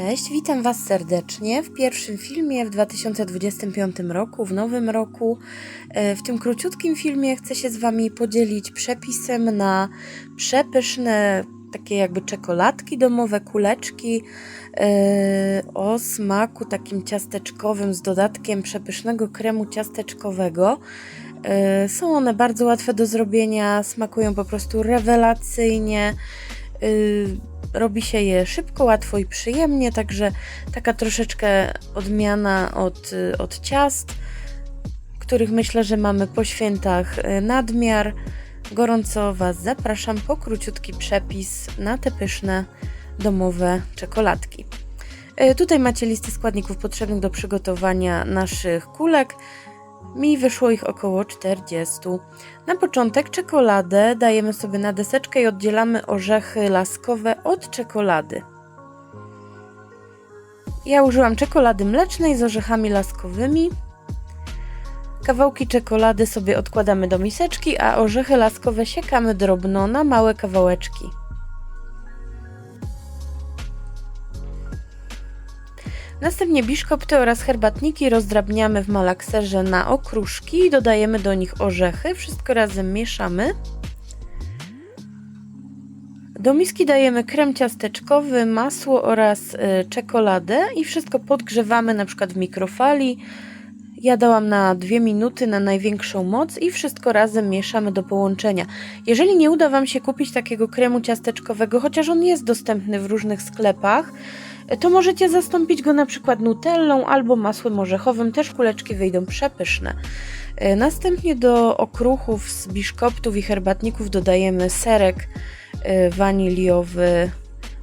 Cześć, witam Was serdecznie w pierwszym filmie w 2025 roku, w nowym roku. E, W tym króciutkim filmie chcę się z Wami podzielić przepisem na przepyszne takie jakby czekoladki domowe, kuleczki e, o smaku takim ciasteczkowym z dodatkiem przepysznego kremu ciasteczkowego. E, Są one bardzo łatwe do zrobienia, smakują po prostu rewelacyjnie. Y, Robi się je szybko, łatwo i przyjemnie, także taka troszeczkę odmiana od, y, od ciast, których myślę, że mamy po świętach y, nadmiar. Gorąco Was zapraszam po króciutki przepis na te pyszne domowe czekoladki. Y, Tutaj macie listę składników potrzebnych do przygotowania naszych kulek. Mi wyszło ich około 40. Na początek czekoladę dajemy sobie na deseczkę i oddzielamy orzechy laskowe od czekolady. Ja użyłam czekolady mlecznej z orzechami laskowymi. Kawałki czekolady sobie odkładamy do miseczki, a orzechy laskowe siekamy drobno na małe kawałeczki. Następnie biszkopty oraz herbatniki rozdrabniamy w malakserze na okruszki i dodajemy do nich orzechy. Wszystko razem mieszamy. Do miski dajemy krem ciasteczkowy, masło oraz y, czekoladę i wszystko podgrzewamy na przykład w mikrofali. Ja dałam na 2 minuty na największą moc i wszystko razem mieszamy do połączenia. Jeżeli nie uda Wam się kupić takiego kremu ciasteczkowego, chociaż on jest dostępny w różnych sklepach, to możecie zastąpić go na przykład nutellą albo masłem orzechowym, też kuleczki wyjdą przepyszne. E, Następnie do okruchów z biszkoptów i herbatników dodajemy serek e, waniliowy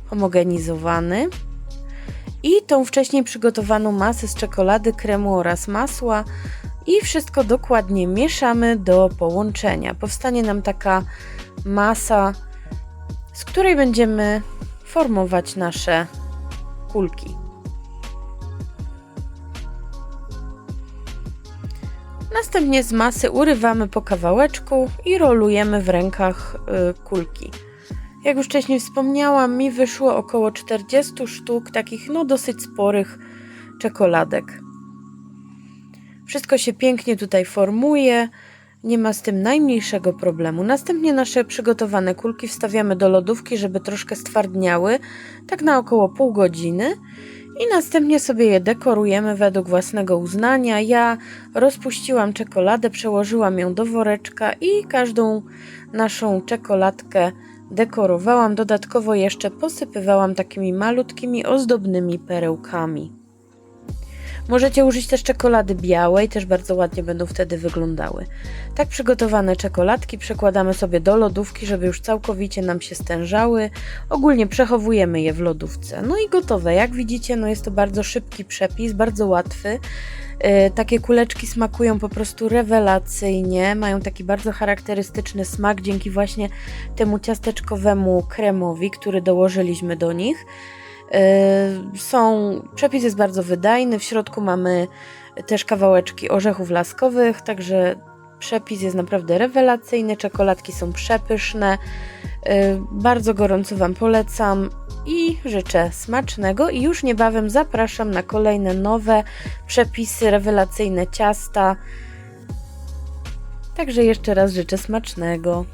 homogenizowany i tą wcześniej przygotowaną masę z czekolady, kremu oraz masła i wszystko dokładnie mieszamy do połączenia. Powstanie nam taka masa, z której będziemy formować nasze kulki. Następnie z masy urywamy po kawałeczku i rolujemy w rękach y, kulki. Jak już wcześniej wspomniałam, mi wyszło około 40 sztuk takich no dosyć sporych czekoladek. Wszystko się pięknie tutaj formuje, nie ma z tym najmniejszego problemu. Następnie nasze przygotowane kulki wstawiamy do lodówki, żeby troszkę stwardniały, tak na około pół godziny. I następnie sobie je dekorujemy według własnego uznania. Ja rozpuściłam czekoladę, przełożyłam ją do woreczka i każdą naszą czekoladkę dekorowałam. Dodatkowo jeszcze posypywałam takimi malutkimi, ozdobnymi perełkami. Możecie użyć też czekolady białej, też bardzo ładnie będą wtedy wyglądały. Tak przygotowane czekoladki przekładamy sobie do lodówki, żeby już całkowicie nam się stężały. Ogólnie przechowujemy je w lodówce. No i gotowe. Jak widzicie, no jest to bardzo szybki przepis, bardzo łatwy. Yy, takie kuleczki smakują po prostu rewelacyjnie, mają taki bardzo charakterystyczny smak dzięki właśnie temu ciasteczkowemu kremowi, który dołożyliśmy do nich. Yy, Są, przepis jest bardzo wydajny, w środku mamy też kawałeczki orzechów laskowych, także przepis jest naprawdę rewelacyjny, czekoladki są przepyszne, Yy, bardzo gorąco Wam polecam i życzę smacznego i już niebawem zapraszam na kolejne nowe przepisy, rewelacyjne ciasta. Także jeszcze raz życzę smacznego.